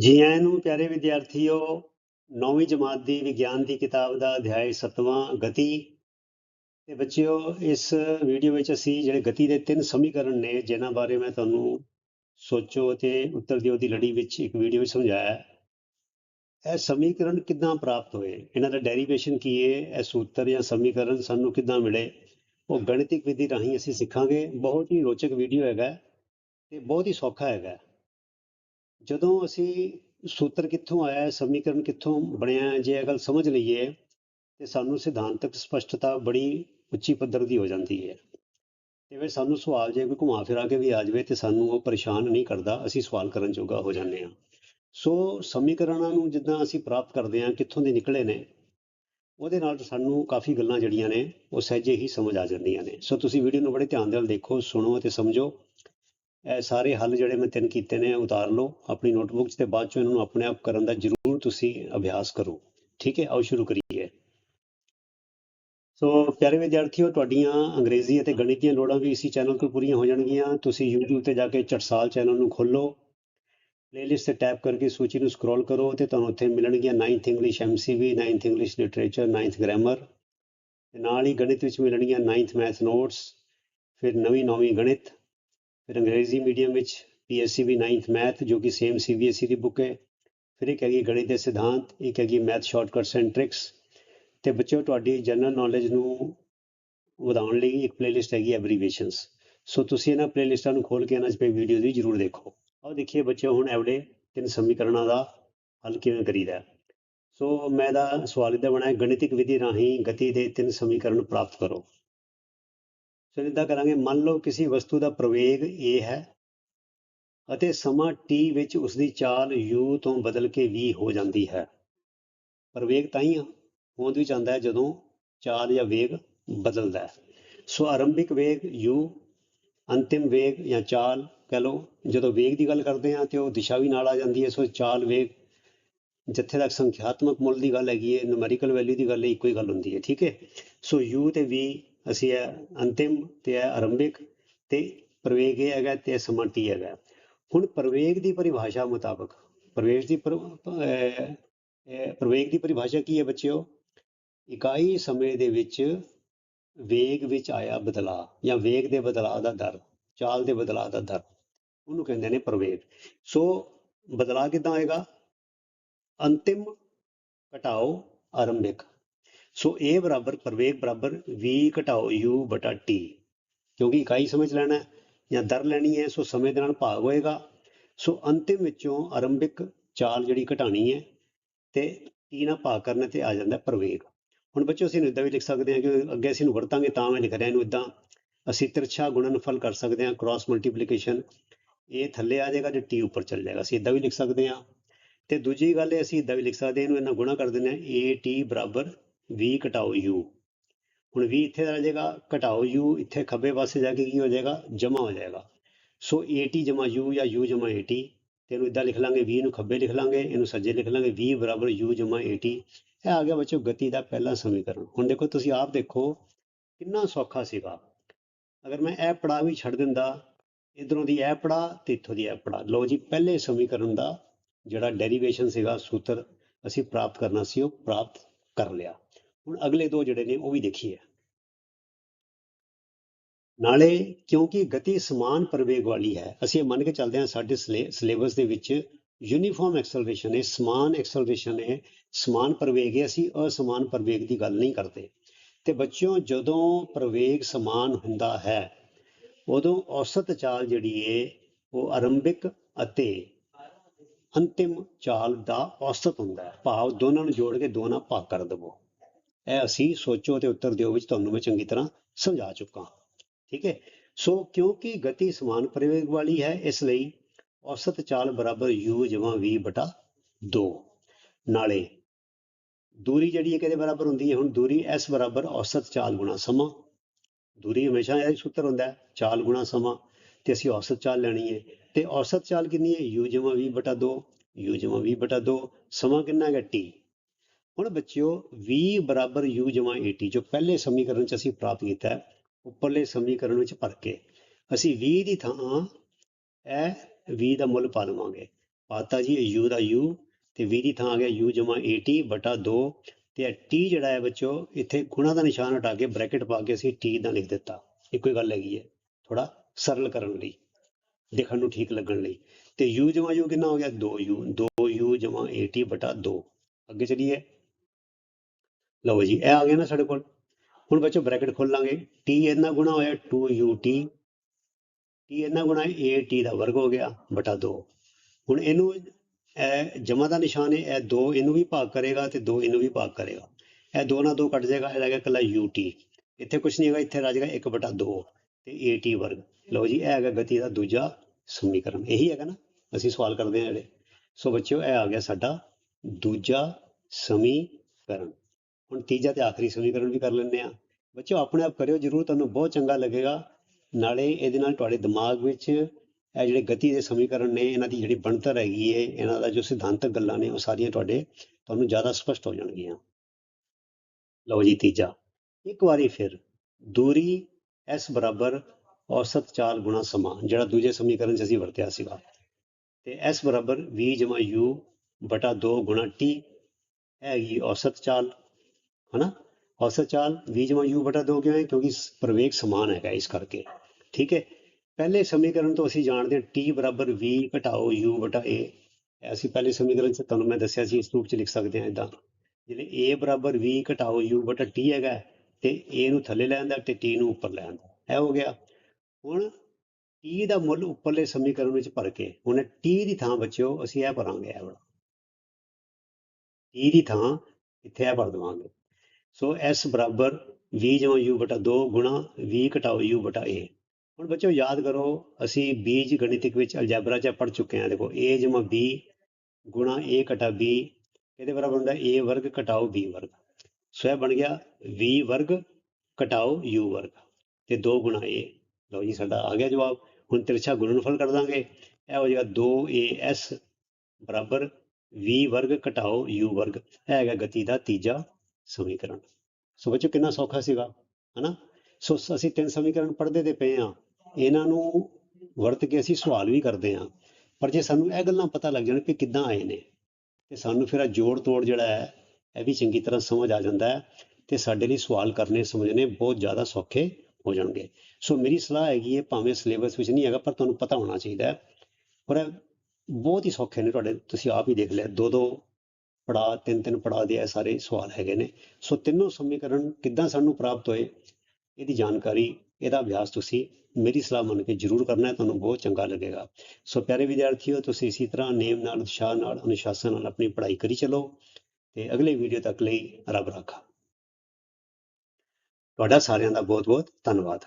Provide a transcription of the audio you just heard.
ਜੀ ਆਇਆਂ ਨੂੰ ਪਿਆਰੇ ਵਿਦਿਆਰਥੀਓ, ਨੌਵੀਂ ਜਮਾਤ ਦੀ ਵਿਗਿਆਨ ਦੀ ਕਿਤਾਬ ਦਾ ਅਧਿਆਇ 7ਵਾਂ ਗਤੀ। ਤੇ ਬੱਚਿਓ, ਇਸ ਵੀਡੀਓ ਵਿੱਚ ਅਸੀਂ ਜਿਹੜੇ ਗਤੀ ਦੇ ਤਿੰਨ ਸਮੀਕਰਨ ਨੇ ਜਿਨ੍ਹਾਂ ਬਾਰੇ ਮੈਂ ਤੁਹਾਨੂੰ ਸੋਚੋ ਤੇ ਉੱਤਰ ਦਿਓ ਦੀ ਲੜੀ ਵਿੱਚ ਇੱਕ ਵੀਡੀਓ ਵਿੱਚ ਸਮਝਾਇਆ। ਇਹ ਸਮੀਕਰਨ ਕਿੱਦਾਂ ਪ੍ਰਾਪਤ ਹੋਏ? ਇਹਨਾਂ ਦਾ ਡੈਰੀਵੇਸ਼ਨ ਕੀ ਹੈ ਇਹ ਸੂਤਰ ਜਾਂ ਸਮੀਕਰਨ ਸਾਨੂੰ ਕਿੱਦਾਂ ਮਿਲੇ? ਉਹ ਗਣਿਤਿਕ ਵਿਧੀ ਰਾਹੀਂ ਅਸੀਂ ਸਿੱਖਾਂਗੇ। ਬਹੁਤ ਹੀ ਰੋਚਕ ਵੀਡੀਓ ਹੈਗਾ, ਤੇ ਬਹੁਤ ਹੀ ਸੌਖਾ ਹੈਗਾ। ਜਦੋਂ ਅਸੀਂ ਸੂਤਰ ਕਿੱਥੋਂ ਆਇਆ, ਸਮੀਕਰਨ ਕਿੱਥੋਂ ਬਣਿਆ, ਜੇ ਇਹ ਗੱਲ ਸਮਝ ਲਈਏ, ਤੇ ਸਾਨੂੰ ਸਿਧਾਂਤਕ ਸਪਸ਼ਟਤਾ ਬੜੀ ਉੱਚੀ ਪੱਧਰ ਦੀ ਹੋ ਜਾਂਦੀ ਹੈ। ਤੇ ਫਿਰ ਸਾਨੂੰ ਸਵਾਲ ਜੇ ਕੋਈ ਘੁਮਾ ਫਿਰਾ ਕੇ ਵੀ ਆ ਜਾਵੇ ਤੇ ਸਾਨੂੰ ਉਹ ਪਰੇਸ਼ਾਨ ਨਹੀਂ ਕਰਦਾ, ਅਸੀਂ ਸਵਾਲ ਕਰਨ ਜੋਗਾ ਹੋ ਜਾਂਦੇ ਹਾਂ। ਸੋ ਸਮੀਕਰਨਾਂ ਨੂੰ ਜਿੱਦਾਂ ਅਸੀਂ ਪ੍ਰਾਪਤ ਕਰਦੇ ਹਾਂ, ਕਿੱਥੋਂ ਦੇ ਨਿਕਲੇ ਨੇ, ਉਹਦੇ ਨਾਲ ਸਾਨੂੰ ਕਾਫੀ ਗੱਲਾਂ ਜਿਹੜੀਆਂ ਨੇ, ਉਹ ਸਹਿਜੇ ਹੀ ਸਮਝ ਆ ਜਾਂਦੀਆਂ ਨੇ। ਸੋ ਤੁਸੀਂ ਵੀਡੀਓ ਨੂੰ ਬੜੇ ਧਿਆਨ ਨਾਲ ਦੇਖੋ, ਸੁਣੋ ਤੇ ਸਮਝੋ। ਇਹ ਸਾਰੇ ਹੱਲ ਜਿਹੜੇ ਮੈਂ ਤਿੰਨ ਕੀਤੇ ਨੇ, ਉਤਾਰ ਲਓ ਆਪਣੀ ਨੋਟਬੁੱਕ 'ਚ ਤੇ ਬਾਅਦ ਚੋਂ ਇਹਨਾਂ ਨੂੰ ਆਪਣੇ ਆਪ ਕਰਨ ਦਾ ਜ਼ਰੂਰ ਤੁਸੀਂ ਅਭਿਆਸ ਕਰੋ। ਠੀਕ ਹੈ? ਆਓ ਸ਼ੁਰੂ ਕਰੀਏ। ਸੋ ਪਿਆਰੇ ਵਿਦਿਆਰਥੀਓ, ਤੁਹਾਡੀਆਂ ਅੰਗਰੇਜ਼ੀ ਅਤੇ ਗਣਿਤ ਦੀਆਂ ਲੋੜਾਂ ਵੀ ਇਸੇ ਚੈਨਲ ਤੋਂ ਪੂਰੀਆਂ ਹੋ ਜਾਣਗੀਆਂ। ਤੁਸੀਂ YouTube ਤੇ ਜਾ ਕੇ ਚਟਸਾਲ ਚੈਨਲ ਨੂੰ ਖੋਲੋ ਪਲੇਲਿਸਟ ਤੇ ਟੈਪ ਕਰਕੇ ਸੂਚੀ ਨੂੰ ਸਕਰੋਲ ਕਰੋ ਤੇ ਤੁਹਾਨੂੰ ਉੱਥੇ ਮਿਲਣਗੀਆਂ 9th English MCV 9th English literature 9th grammar ਤੇ ਨਾਲ ਹੀ ਗਣਿਤ ਵਿੱਚ ਮਿਲਣਗੀਆਂ 9th ਮੈਥ ਨੋਟਸ ਫਿਰ ਨਵੀਂ ਨੌਵੀਂ ਗਣਿਤ ਫਿਰ ਅੰਗਰੇਜ਼ੀ ਮੀਡੀਅਮ ਵਿੱਚ PSCB 9th ਮੈਥ ਜੋ ਕਿ ਸੇਮ CBSE ਦੀ ਬੁੱਕ ਹੈ। ਫਿਰ ਇੱਕ ਹੈਗੀ ਗਣਿਤ ਦੇ ਸਿਧਾਂਤ ਇੱਕ ਹੈਗੀ ਮੈਥ ਸ਼ਾਰਟਕਟਸ ਐਂਡ ਟ੍ਰਿਕਸ ਤੇ ਬੱਚਿਓ, ਤੁਹਾਡੀ ਜਨਰਲ ਨੌਲੇਜ ਨੂੰ ਵਧਾਉਣ ਲਈ ਇੱਕ ਪਲੇਲਿਸਟ ਹੈਗੀ ਐਬਰੀਵੇਸ਼ਨਸ ਸੋ ਤੁਸੀਂ ਇਹਨਾਂ ਪਲੇਲਿਸਟਾਂ ਨੂੰ ਖੋਲ ਕੇ ਇਹਨਾਂ 'ਚ ਪਈ ਵੀਡੀਓ ਦੀ ਜ਼ਰੂਰ ਦੇਖੋ। ਆਓ ਦੇਖੀਏ ਬੱਚਿਓ, ਹੁਣ ਐਵਲੇ ਤਿੰਨ ਸਮੀਕਰਨਾਂ ਦਾ ਹੱਲ ਕਿਵੇਂ ਕਰੀਦਾ ਸੋ ਮੈਂ ਦਾ ਸਵਾਲ ਇਹਦਾ ਬਣਾਇਆ ਗਣਿਤਿਕ ਵਿਧੀ ਰਾਹੀਂ ਗਤੀ ਦੇ ਤਿੰਨ ਸਮੀਕਰਨ ਪ੍ਰਾਪਤ ਕਰੋ। ਸੋ ਇਦਾਂ ਕਰਾਂਗੇ, ਮੰਨ ਲਓ ਕਿਸੇ ਵਸਤੂ ਦਾ ਪ੍ਰਵੇਗ a ਹੈ ਅਤੇ ਸਮਾਂ t ਵਿੱਚ ਉਸ ਦੀ ਚਾਲ u ਤੋਂ ਬਦਲ ਕੇ v ਹੋ ਜਾਂਦੀ ਹੈ। ਪ੍ਰਵੇਗ ਤਾਂ ਹੀ ਹੋਂਦ ਵਿੱਚ ਆਉਂਦਾ ਹੈ ਜਦੋਂ ਚਾਲ ਜਾਂ ਵੇਗ ਬਦਲਦਾ ਹੈ। ਸੋ ਆਰੰਭਿਕ ਵੇਗ u, ਅੰਤਿਮ ਵੇਗ ਜਾਂ ਚਾਲ ਕਹ ਲਓ, ਜਦੋਂ ਵੇਗ ਦੀ ਗੱਲ ਕਰਦੇ ਹਾਂ ਤੇ ਉਹ ਦਿਸ਼ਾ ਵੀ ਨਾਲ ਆ ਜਾਂਦੀ ਹੈ, ਸੋ ਚਾਲ ਵੇਗ ਜਿੱਥੇ ਤੱਕ ਸੰਖਿਆਤਮਕ ਮੁੱਲ ਦੀ ਗੱਲ ਹੈਗੀ ਹੈ ਨੂਮੈਰੀਕਲ ਵੈਲਿਊ ਦੀ ਗੱਲ ਇੱਕੋ ਹੀ ਗੱਲ ਹੁੰਦੀ ਹੈ, ਠੀਕ ਹੈ? ਸੋ u ਤੇ v ਅਸੀਂ ਹੈ ਅੰਤਿਮ ਤੇ ਇਹ ਆਰੰਭਿਕ ਤੇ ਪ੍ਰਵੇਗ ਇਹ ਹੈਗਾ ਤੇ ਇਹ ਸਮਾਂ ਹੈਗਾ। ਹੁਣ ਪ੍ਰਵੇਗ ਦੀ ਪਰਿਭਾਸ਼ਾ ਮੁਤਾਬਕ, ਪ੍ਰਵੇਗ ਦੀ ਪਰ- ਪ੍ਰਵੇਗ ਦੀ ਪਰਿਭਾਸ਼ਾ ਕੀ ਹੈ ਬੱਚਿਓ? ਇਕਾਈ ਸਮੇਂ ਦੇ ਵਿੱਚ ਵੇਗ ਵਿੱਚ ਆਇਆ ਬਦਲਾਅ ਜਾਂ ਵੇਗ ਦੇ ਬਦਲਾਅ ਦਾ ਦਰ, ਚਾਲ ਦੇ ਬਦਲਾਅ ਦਾ ਦਰ, ਉਹਨੂੰ ਕਹਿੰਦੇ ਨੇ ਪ੍ਰਵੇਗ। ਸੋ ਬਦਲਾਅ ਕਿੱਦਾਂ ਆਏਗਾ? ਅੰਤਿਮ ਘਟਾਓ ਆਰੰਭਿਕ। ਸੋ a ਬਰਾਬਰ ਪ੍ਰਵੇਗ ਬਰਾਬਰ v ਘਟਾਓ u ਬਟਾ t ਕਿਉਂਕਿ ਇਕਾਈ ਸਮਝ ਲੈਣਾ ਜਾਂ ਦਰ ਲੈਣੀ ਹੈ, ਸੋ ਸਮੇਂ ਦੇ ਨਾਲ ਭਾਗ ਹੋਏਗਾ। ਸੋ ਅੰਤਿਮ ਵਿੱਚੋਂ ਆਰੰਭਿਕ ਚਾਲ ਜਿਹੜੀ ਘਟਾਣੀ ਹੈ ਤੇ t ਨਾਲ ਭਾਗ ਕਰਨ ਤੇ ਆ ਜਾਂਦਾ ਹੈ ਪ੍ਰਵੇਗ। ਹੁਣ ਬੱਚੋ ਅਸੀਂ ਇਹਨੂੰ ਇਦਾਂ ਵੀ ਲਿਖ ਸਕਦੇ ਹਾਂ ਕਿ ਅੱਗੇ ਅਸੀਂ ਨੂੰ ਵਰਤਾਂਗੇ, ਤਾਂ ਮੈਂ ਲਿਖ ਰਿਹਾ ਇਹਨੂੰ ਇਦਾਂ ਅਸੀਂ ਤਿਰਛਾ ਗੁਣਨਫਲ ਕਰ ਸਕਦੇ ਹਾਂ ਕ੍ਰਾਸ ਮਲਟੀਪਲੀਕੇਸ਼ਨ ਇਹ ਥੱਲੇ ਆ ਜਾਏਗਾ ਤੇ t ਉੱਪਰ ਚੱਲ ਜਾਏਗਾ। ਅਸੀਂ ਇਦਾਂ ਵੀ ਲਿਖ ਸਕਦੇ ਹਾਂ। ਤੇ ਦੂਜੀ ਗੱਲ ਇਹ, ਅਸੀਂ ਇਦਾਂ ਵੀ ਲਿਖ ਸਕਦੇ ਹਾਂ, ਇਹਨੂੰ ਇਹਨਾਂ ਗੁਣਾ ਕਰ ਦਿੰਦੇ ਹਾਂ at ਬਰਾਬਰ v ਘਟਾਓ u ਹੁਣ v ਇੱਥੇ ਰਹਿ ਜਾਏਗਾ, ਘਟਾਓ u ਇੱਥੇ ਖੱਬੇ ਪਾਸੇ ਜਾ ਕੇ ਕੀ ਹੋ ਜਾਏਗਾ? ਜਮਾ ਹੋ ਜਾਏਗਾ। ਸੋ at ਜਮਾ u ਜਾਂ u ਜਮਾ at ਤੇ ਇਹਨੂੰ ਇਦਾਂ ਲਿਖ ਲਾਂਗੇ v ਨੂੰ ਖੱਬੇ ਲਿਖ ਲਾਂਗੇ, ਇਹਨੂੰ ਸੱਜੇ ਲਿਖ ਲਾਂਗੇ v ਬਰਾਬਰ u ਜਮਾ at ਇਹ ਆ ਗਿਆ ਬੱਚੋ ਗਤੀ ਦਾ ਪਹਿਲਾ ਸਮੀਕਰਨ। ਹੁਣ ਦੇਖੋ ਤੁਸੀਂ ਆਪ ਦੇਖੋ ਕਿੰਨਾ ਸੌਖਾ ਸੀਗਾ। ਅਗਰ ਮੈਂ ਇਹ ਪੜਾ ਵੀ ਛੱਡ ਦਿੰਦਾ, ਇਧਰੋਂ ਦੀ ਇਹ ਪੜਾ ਤੇ ਇੱਥੋਂ ਦੀ ਇਹ ਪੜਾ ਲਓ ਜੀ, ਪਹਿਲੇ ਸਮੀਕਰਨ ਦਾ ਜਿਹੜਾ ਡੈਰੀਵੇਸ਼ਨ ਸੀਗਾ ਸੂਤਰ, ਅਸੀਂ ਪ੍ਰਾਪਤ ਕਰਨਾ ਸੀ, ਉਹ ਪ੍ਰਾਪਤ ਕਰ ਲਿਆ। ਹੁਣ ਅਗਲੇ ਦੋ ਜਿਹੜੇ ਨੇ ਉਹ ਵੀ ਦੇਖੀਏ। ਨਾਲੇ ਕਿਉਂਕਿ ਗਤੀ ਸਮਾਨ ਪ੍ਰਵੇਗ ਵਾਲੀ ਹੈ, ਅਸੀਂ ਇਹ ਮੰਨ ਕੇ ਚੱਲਦੇ ਹਾਂ ਸਾਡੇ ਸਿਲੇਬਸ ਦੇ ਵਿੱਚ ਯੂਨੀਫਾਰਮ ਐਕਸਲਰੇਸ਼ਨ ਹੈ, ਸਮਾਨ ਐਕਸਲਰੇਸ਼ਨ ਹੈ, ਸਮਾਨ ਪ੍ਰਵੇਗ ਹੈ, ਅਸੀਂ ਅਸਮਾਨ ਪ੍ਰਵੇਗ ਦੀ ਗੱਲ ਨਹੀਂ ਕਰਦੇ। ਤੇ ਬੱਚਿਓ, ਜਦੋਂ ਪ੍ਰਵੇਗ ਸਮਾਨ ਹੁੰਦਾ ਹੈ, ਉਦੋਂ ਔਸਤ ਚਾਲ ਜਿਹੜੀ ਹੈ ਉਹ ਆਰੰਭਿਕ ਅਤੇ ਅੰਤਿਮ ਚਾਲ ਦਾ ਔਸਤ ਹੁੰਦਾ ਹੈ। ਭਾਵ ਦੋਨਾਂ ਨੂੰ ਜੋੜ ਕੇ ਦੋਨਾਂ ਭਾਗ ਕਰ ਦਵੋ। ਇਹ ਅਸੀਂ ਸੋਚੋ ਤੇ ਉੱਤਰ ਦਿਓ ਵਿੱਚ ਤੁਹਾਨੂੰ ਮੈਂ ਚੰਗੀ ਤਰ੍ਹਾਂ ਸਮਝਾ ਚੁੱਕਾ ਠੀਕ ਹੈ? ਸੋ ਕਿਉਂਕਿ ਗਤੀ ਸਮਾਨ ਪ੍ਰਵੇਗ ਵਾਲੀ ਹੈ, ਇਸ ਲਈ ਔਸਤ ਚਾਲ ਬਰਾਬਰ u ਜਮਾ v ਬਟਾ 2 ਨਾਲੇ ਦੂਰੀ ਜਿਹੜੀ ਹੈ ਕਿਹਦੇ ਬਰਾਬਰ ਹੁੰਦੀ ਹੈ? ਹੁਣ ਦੂਰੀ s ਬਰਾਬਰ ਔਸਤ ਚਾਲ ਗੁਣਾ ਸਮਾਂ। ਦੂਰੀ ਹਮੇਸ਼ਾ ਇਹ ਸੂਤਰ ਹੁੰਦਾ ਹੈ, ਚਾਲ ਗੁਣਾ ਸਮਾਂ। ਤੇ ਅਸੀਂ ਔਸਤ ਚਾਲ ਲੈਣੀ ਹੈ। ਤੇ ਔਸਤ ਚਾਲ ਕਿੰਨੀ ਹੈ? U ਜਮਾ v ਬਟਾ 2 u ਜਮਾ v ਬਟਾ 2 ਸਮਾਂ ਕਿੰਨਾ ਹੈ t ਹੁਣ ਬੱਚਿਓ v ਬਰਾਬਰ u ਜਮਾ at ਜੋ ਪਹਿਲੇ ਸਮੀਕਰਨ ਚ ਅਸੀਂ ਪ੍ਰਾਪਤ ਕੀਤਾ ਹੈ ਉੱਪਰਲੇ ਸਮੀਕਰਨ ਵਿੱਚ ਭਰ ਕੇ। ਅਸੀਂ 20 ਦੀ ਥਾਂ ਇਹ 20 ਦਾ ਮੁੱਲ ਪਾ ਲਵਾਂਗੇ ਪਾਤਾ ਜੀ u ਦਾ u ਤੇ v ਦੀ ਥਾਂ ਆ ਗਿਆ u ਜਮਾ 80 ਬਟਾ 2 ਤੇ ਇਹ t ਜਿਹੜਾ ਹੈ ਬੱਚੋ ਇੱਥੇ ਗੁਣਾ ਦਾ ਨਿਸ਼ਾਨ ਹਟਾ ਕੇ ਬ੍ਰੈਕਟ ਪਾ ਕੇ ਅਸੀਂ t ਦਾ ਲਿਖ ਦਿੱਤਾ। ਇੱਕੋ ਹੀ ਗੱਲ ਹੈਗੀ ਹੈ ਥੋੜਾ ਸਰਲ ਕਰਨ ਲਈ, ਦੇਖਣ ਨੂੰ ਠੀਕ ਲੱਗਣ ਲਈ। ਤੇ u ਜਮਾ u ਕਿੰਨਾ ਹੋ ਗਿਆ? 2u 2u ਜਮਾ 80 ਬਟਾ 2 ਅੱਗੇ ਚਲੀਏ। ਲਓ ਜੀ, ਇਹ ਆ ਗਿਆ ਨਾ ਸਾਡੇ ਕੋਲ। ਹੁਣ ਬੱਚੋ ਬ੍ਰੈਕਟ ਖੋਲਾਂਗੇ। T ਇਹਨਾਂ ਗੁਣਾ ਹੋਇਆ 2ut t ਇਹਨਾਂ ਗੁਣਾ at ਦਾ ਵਰਗ ਹੋ ਗਿਆ, ਬਟਾ 2 ਹੁਣ ਇਹਨੂੰ, ਇਹ ਜਮਾ ਦਾ ਨਿਸ਼ਾਨ ਹੈ, ਇਹ 2 ਇਹਨੂੰ ਵੀ ਭਾਗ ਕਰੇਗਾ ਤੇ 2 ਇਹਨੂੰ ਵੀ ਭਾਗ ਕਰੇਗਾ। ਇਹ 2 ਨਾਲ 2 ਕੱਟ ਜਾਏਗਾ, ਇਹ ਰਹਿ ਗਿਆ ਇਕੱਲਾ ut ਇੱਥੇ ਕੁਝ ਨਹੀਂ ਹੈਗਾ, ਇੱਥੇ ਰਹਿ ਜਾਏਗਾ 1 ਬਟਾ 2 ਤੇ at ਵਰਗ। ਲਓ ਜੀ, ਇਹ ਹੈਗਾ ਗਤੀ ਦਾ ਦੂਜਾ ਸਮੀਕਰਨ। ਇਹੀ ਹੈਗਾ ਨਾ, ਅਸੀਂ ਸਵਾਲ ਕਰਦੇ ਹਾਂ ਜਿਹੜੇ ਸੋ ਬੱਚਿਓ, ਇਹ ਆ ਗਿਆ ਸਾਡਾ ਦੂਜਾ ਸਮੀਕਰਨ। ਹੁਣ ਤੀਜਾ ਤੇ ਆਖਰੀ ਸਮੀਕਰਨ ਵੀ ਕਰ ਲੈਂਦੇ ਆ ਬੱਚਿਓ, ਆਪਣੇ ਆਪ ਕਰਿਓ, ਜਰੂਰ ਤੁਹਾਨੂੰ ਬਹੁਤ ਚੰਗਾ ਲੱਗੇਗਾ। ਨਾਲੇ ਇਹਦੇ ਨਾਲ ਤੁਹਾਡੇ ਦਿਮਾਗ ਵਿੱਚ ਇਹ ਜਿਹੜੇ ਗਤੀ ਦੇ ਸਮੀਕਰਨ ਨੇ, ਇਹਨਾਂ ਦੀ ਜਿਹੜੀ ਬਣਤਰ ਹੈਗੀ ਹੈ ਇਹਨਾਂ ਦਾ ਜੋ ਸਿਧਾਂਤਕ ਗੱਲਾਂ ਨੇ, ਉਹ ਸਾਰੀਆਂ ਤੁਹਾਡੇ ਤੁਹਾਨੂੰ ਜ਼ਿਆਦਾ ਸਪਸ਼ਟ ਹੋ ਜਾਣਗੀਆਂ। ਲਓ ਜੀ, ਤੀਜਾ। ਇੱਕ ਵਾਰੀ ਫਿਰ, ਦੂਰੀ s ਬਰਾਬਰ ਔਸਤ ਚਾਲ ਗੁਣਾ ਸਮਾਂ, ਜਿਹੜਾ ਦੂਜੇ ਸਮੀਕਰਨ 'ਚ ਅਸੀਂ ਵਰਤਿਆ ਸੀਗਾ। ਤੇ s ਬਰਾਬਰ v ਜਮਾ u ਬਟਾ 2 ਗੁਣਾ t ਇਹ ਹੈਗੀ ਔਸਤ ਚਾਲ। ਹਨਾ ਔਸਤ ਚਾਲ v ਜਮਾ u ਬਟਾ 2 ਕਿਉਂ ਹੈ ਕਿਉਂਕਿ ਸ- ਪ੍ਰਵੇਗ ਸਮਾਨ ਹੈਗਾ ਇਸ ਕਰਕੇ ਠੀਕ ਹੈ ਪਹਿਲੇ ਸਮੀਕਰਨ ਤੋਂ ਅਸੀਂ ਜਾਣਦੇ ਹਾਂ t ਬਰਾਬਰ v ਘਟਾਓ u ਬਟਾ a ਅਸੀਂ ਪਹਿਲੇ ਸਮੀਕਰਨ 'ਚ ਤੁਹਾਨੂੰ ਮੈਂ ਦੱਸਿਆ ਸੀ ਇਸ ਰੂਪ 'ਚ ਲਿਖ ਸਕਦੇ ਹਾਂ ਇਦਾਂ ਜਿਹੜੇ a ਬਰਾਬਰ v ਘਟਾਓ u ਬਟਾ t ਹੈਗਾ ਤੇ a ਨੂੰ ਥੱਲੇ ਲੈ ਆਂਦਾ ਤੇ t ਨੂੰ ਉੱਪਰ ਲੈ ਆਂਦਾ ਇਹ ਹੋ ਗਿਆ ਹੁਣ t ਦਾ ਮੁੱਲ ਉੱਪਰਲੇ ਸਮੀਕਰਨ ਵਿੱਚ ਭਰ ਕੇ ਹੁਣ t ਦੀ ਥਾਂ ਬੱਚਿਓ ਅਸੀਂ ਇਹ ਭਰਾਂਗੇ ਇਹ ਵਾਲਾ t ਦੀ ਥਾਂ ਇੱਥੇ ਇਹ ਭਰ ਦੇਵਾਂਗੇ ਸੋ s ਬਰਾਬਰ v ਜਮਾ u ਬਟਾ 2 ਗੁਣਾ v ਘਟਾਓ u ਬਟਾ a ਹੁਣ ਬੱਚਿਓ ਯਾਦ ਕਰੋ, ਅਸੀਂ ਬੀਜ ਗਣਿਤਿਕ ਵਿੱਚ ਅਲਜੈਬਰਾ ਚ ਪੜ ਚੁੱਕੇ ਹਾਂ। ਦੇਖੋ, a ਜਮਾ b ਗੁਣਾ a ਘਟਾ b, ਇਹਦੇ ਬਰਾਬਰ ਹੁੰਦਾ a ਵਰਗ ਘਟਾਓ b ਵਰਗ। ਸੋ ਇਹ ਬਣ ਗਿਆ v ਵਰਗ ਘਟਾਓ u ਵਰਗ ਤੇ 2 ਗੁਣਾ a ਲਓ ਜੀ, ਸਾਡਾ ਆ ਗਿਆ ਜਵਾਬ। ਹੁਣ ਤਿਰਛਾ ਗੁਣਨਫਲ ਕਰ ਦਾਂਗੇ। ਇਹ ਹੋ ਜਾਏਗਾ 2as ਬਰਾਬਰ v ਵਰਗ ਘਟਾਓ u ਵਰਗ। ਇਹ ਹੈਗਾ ਗਤੀ ਦਾ ਤੀਜਾ ਸਮੀਕਰਨ। ਸੋ ਬੱਚੋ ਕਿੰਨਾ ਸੌਖਾ ਸੀਗਾ, ਹਨਾ? ਸੋ ਅਸੀਂ ਤਿੰਨ ਸਮੀਕਰਨ ਪੜ੍ਹਦੇ ਤੇ ਪਏ ਆ ਇਹਨਾਂ ਨੂੰ ਵਰਤ ਕੇ ਅਸੀਂ ਸਵਾਲ ਵੀ ਕਰਦੇ ਆ ਪਰ ਜੇ ਸਾਨੂੰ ਇਹ ਗੱਲਾਂ ਪਤਾ ਲੱਗ ਜਾਣ ਕਿ ਕਿੱਦਾਂ ਆਏ ਨੇ, ਤੇ ਸਾਨੂੰ ਫਿਰ ਇਹ ਜੋੜ ਤੋੜ ਜਿਹੜਾ ਹੈ, ਇਹ ਵੀ ਚੰਗੀ ਤਰ੍ਹਾਂ ਸਮਝ ਆ ਜਾਂਦਾ ਹੈ ਤੇ ਸਾਡੇ ਲਈ ਸਵਾਲ ਕਰਨੇ, ਸਮਝਣੇ ਬਹੁਤ ਜ਼ਿਆਦਾ ਸੌਖੇ ਹੋ ਜਾਣਗੇ। ਸੋ ਮੇਰੀ ਸਲਾਹ ਹੈਗੀ ਹੈ, ਭਾਵੇਂ ਸਿਲੇਬਸ ਵਿੱਚ ਨਹੀਂ ਹੈਗਾ, ਪਰ ਤੁਹਾਨੂੰ ਪਤਾ ਹੋਣਾ ਚਾਹੀਦਾ ਹੈ। ਪਰ ਇਹ ਬਹੁਤ ਹੀ ਸੌਖੇ ਨੇ ਤੁਹਾਡੇ, ਤੁਸੀਂ ਆਪ ਹੀ ਦੇਖ ਲਿਆ ਦੋ ਦੋ ਪੜਾ, ਤਿੰਨ ਤਿੰਨ ਪੜਾ ਦੇ ਇਹ ਸਾਰੇ ਸਵਾਲ ਹੈਗੇ ਨੇ। ਸੋ ਤਿੰਨੋਂ ਸਮੀਕਰਨ ਕਿੱਦਾਂ ਸਾਨੂੰ ਪ੍ਰਾਪਤ ਹੋਏ, ਇਹਦੀ ਜਾਣਕਾਰੀ, ਇਹਦਾ ਅਭਿਆਸ ਤੁਸੀਂ ਮੇਰੀ ਸਲਾਹ ਮੰਨ ਕੇ ਜ਼ਰੂਰ ਕਰਨਾ ਹੈ ਤੁਹਾਨੂੰ ਬਹੁਤ ਚੰਗਾ ਲੱਗੇਗਾ। ਸੋ ਪਿਆਰੇ ਵਿਦਿਆਰਥੀਓ, ਤੁਸੀਂ ਇਸੇ ਤਰ੍ਹਾਂ ਨੇਮ ਨਾਲ ਉਤਸ਼ਾਹ ਨਾਲ, ਅਨੁਸ਼ਾਸਨ ਨਾਲ ਆਪਣੀ ਪੜ੍ਹਾਈ ਕਰੀ ਚਲੋ ਤੇ ਅਗਲੇ ਵੀਡੀਓ ਤੱਕ ਲਈ ਰੱਬ ਰਾਖਾ। ਤੁਹਾਡਾ ਸਾਰਿਆਂ ਦਾ ਬਹੁਤ ਬਹੁਤ ਧੰਨਵਾਦ।